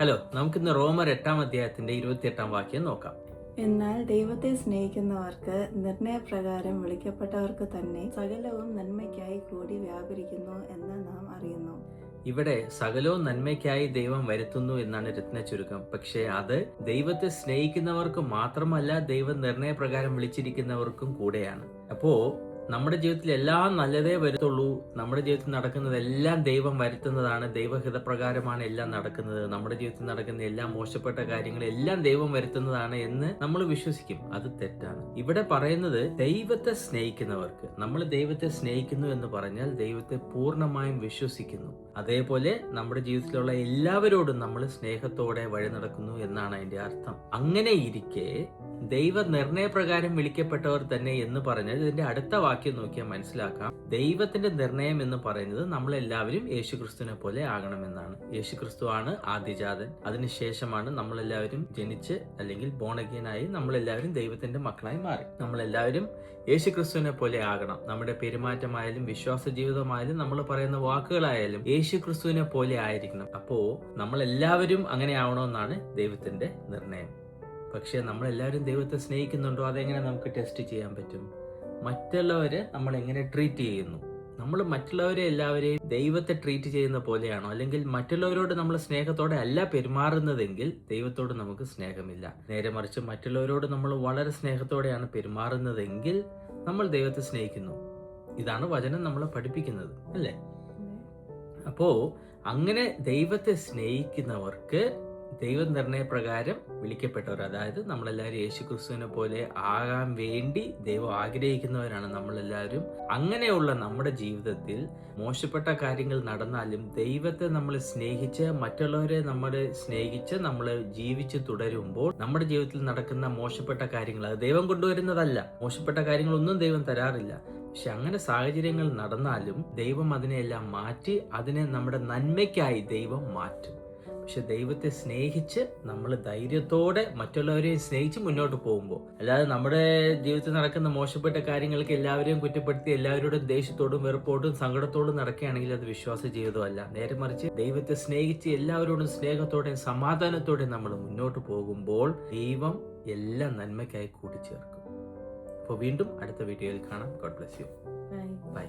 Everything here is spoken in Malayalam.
ഹലോ നമുക്കിന്ന് റോമർ എട്ടാം അധ്യായത്തിന്റെ ഇരുപത്തിയെട്ടാം വാക്യം നോക്കാം. എന്നാൽ ദൈവത്തെ സ്നേഹിക്കുന്നവർക്ക് നിർണയപ്രകാരം വിളിക്കപ്പെട്ടവർക്ക് തന്നെ സകലവും നന്മയ്ക്കായി കൂടി വ്യാപരിക്കുന്നു എന്ന് നാം അറിയുന്നു. ഇവിടെ സകലവും നന്മയ്ക്കായി ദൈവം വരുത്തുന്നു എന്നാണ് രത്ന ചുരുക്കം പക്ഷേ അത് ദൈവത്തെ സ്നേഹിക്കുന്നവർക്ക് മാത്രമല്ല ദൈവം നിർണയപ്രകാരം വിളിച്ചിരിക്കുന്നവർക്കും കൂടെയാണ്. അപ്പോ നമ്മുടെ ജീവിതത്തിൽ എല്ലാം നല്ലതേ വരുത്തുള്ളൂ. നമ്മുടെ ജീവിതത്തിൽ നടക്കുന്നത് എല്ലാം ദൈവം വരുത്തുന്നതാണ്. ദൈവഹിതപ്രകാരമാണ് എല്ലാം നടക്കുന്നത്. നമ്മുടെ ജീവിതത്തിൽ നടക്കുന്ന എല്ലാ മോശപ്പെട്ട കാര്യങ്ങളും എല്ലാം ദൈവം വരുത്തുന്നതാണ് എന്ന് നമ്മൾ വിശ്വസിക്കും. അത് തെറ്റാണ്. ഇവിടെ പറയുന്നത് ദൈവത്തെ സ്നേഹിക്കുന്നവർക്ക്. നമ്മൾ ദൈവത്തെ സ്നേഹിക്കുന്നു എന്ന് പറഞ്ഞാൽ ദൈവത്തെ പൂർണമായും വിശ്വസിക്കുന്നു. അതേപോലെ നമ്മുടെ ജീവിതത്തിലുള്ള എല്ലാവരോടും നമ്മൾ സ്നേഹത്തോടെ വഴി നടക്കുന്നു എന്നാണ് അതിന്റെ അർത്ഥം. അങ്ങനെ ഇരിക്കെ ദൈവ നിർണയപ്രകാരം വിളിക്കപ്പെട്ടവർ തന്നെ എന്ന് പറഞ്ഞാൽ ഇതിന്റെ അടുത്ത വാക്യം നോക്കിയാൽ മനസ്സിലാക്കാം. ദൈവത്തിന്റെ നിർണയം എന്ന് പറയുന്നത് നമ്മളെല്ലാവരും യേശുക്രിസ്തുവിനെ പോലെ ആകണമെന്നാണ്. യേശുക്രിസ്തു ആണ് ആദ്യജാതൻ. അതിനുശേഷമാണ് നമ്മളെല്ലാവരും ജനിച്ച് അല്ലെങ്കിൽ ബോണഗീനായി നമ്മളെല്ലാവരും ദൈവത്തിന്റെ മക്കളായി മാറി. നമ്മളെല്ലാവരും യേശുക്രിസ്തുവിനെ പോലെ ആകണം. നമ്മുടെ പെരുമാറ്റമായാലും വിശ്വാസ ജീവിതമായാലും നമ്മൾ പറയുന്ന വാക്കുകളായാലും യേശുക്രിസ്തുവിനെ പോലെ ആയിരിക്കണം. അപ്പോ നമ്മളെല്ലാവരും അങ്ങനെ ആവണമെന്നാണ് ദൈവത്തിന്റെ നിർണയം. പക്ഷെ നമ്മളെല്ലാവരും ദൈവത്തെ സ്നേഹിക്കുന്നുണ്ടോ? അതെങ്ങനെ നമുക്ക് ടെസ്റ്റ് ചെയ്യാൻ പറ്റും? മറ്റുള്ളവരെ നമ്മൾ എങ്ങനെ ട്രീറ്റ് ചെയ്യുന്നു? നമ്മൾ മറ്റുള്ളവരെ എല്ലാവരെയും ദൈവത്തെ ട്രീറ്റ് ചെയ്യുന്ന പോലെയാണോ? അല്ലെങ്കിൽ മറ്റുള്ളവരോട് നമ്മൾ സ്നേഹത്തോടെ അല്ല പെരുമാറുന്നതെങ്കിൽ ദൈവത്തോട് നമുക്ക് സ്നേഹമില്ല. നേരെ മറിച്ച് മറ്റുള്ളവരോട് നമ്മൾ വളരെ സ്നേഹത്തോടെയാണ് പെരുമാറുന്നതെങ്കിൽ നമ്മൾ ദൈവത്തെ സ്നേഹിക്കുന്നു. ഇതാണ് വചനം നമ്മളെ പഠിപ്പിക്കുന്നത് അല്ലേ? അപ്പോ അങ്ങനെ ദൈവത്തെ സ്നേഹിക്കുന്നവർക്ക് ദൈവനിർണയപ്രകാരം വിളിക്കപ്പെട്ടവർ അതായത് നമ്മളെല്ലാവരും യേശു ക്രിസ്തുവിനെ പോലെ ആകാൻ വേണ്ടി ദൈവം ആഗ്രഹിക്കുന്നവരാണ് നമ്മളെല്ലാവരും. അങ്ങനെയുള്ള നമ്മുടെ ജീവിതത്തിൽ മോശപ്പെട്ട കാര്യങ്ങൾ നടന്നാലും ദൈവത്തെ നമ്മൾ സ്നേഹിച്ച് മറ്റുള്ളവരെ നമ്മൾ സ്നേഹിച്ച് നമ്മൾ ജീവിച്ച് തുടരുമ്പോൾ നമ്മുടെ ജീവിതത്തിൽ നടക്കുന്ന മോശപ്പെട്ട കാര്യങ്ങൾ അത് ദൈവം കൊണ്ടുവരുന്നതല്ല. മോശപ്പെട്ട കാര്യങ്ങളൊന്നും ദൈവം തരാറില്ല. പക്ഷെ അങ്ങനെ സാഹചര്യങ്ങൾ നടന്നാലും ദൈവം അതിനെല്ലാം മാറ്റി അതിനെ നമ്മുടെ നന്മയ്ക്കായി ദൈവം മാറ്റും. പക്ഷെ ദൈവത്തെ സ്നേഹിച്ച് നമ്മൾ ധൈര്യത്തോടെ മറ്റുള്ളവരെയും സ്നേഹിച്ച് മുന്നോട്ട് പോകുമ്പോൾ അല്ലാതെ നമ്മുടെ ജീവിതത്തിൽ നടക്കുന്ന മോശപ്പെട്ട കാര്യങ്ങൾക്ക് എല്ലാവരെയും കുറ്റപ്പെടുത്തി എല്ലാവരോടും ദേഷ്യത്തോടും വെറുപ്പോടും സങ്കടത്തോടും നടക്കുകയാണെങ്കിൽ അത് വിശ്വാസ ജീവിതമല്ല. നേരെ മറിച്ച് ദൈവത്തെ സ്നേഹിച്ച് എല്ലാവരോടും സ്നേഹത്തോടെയും സമാധാനത്തോടെയും നമ്മൾ മുന്നോട്ട് പോകുമ്പോൾ ദൈവം എല്ലാം നന്മയ്ക്കായി കൂട്ടിച്ചേർക്കും. അപ്പോൾ വീണ്ടും അടുത്ത വീഡിയോയിൽ കാണാം. God bless you bye bye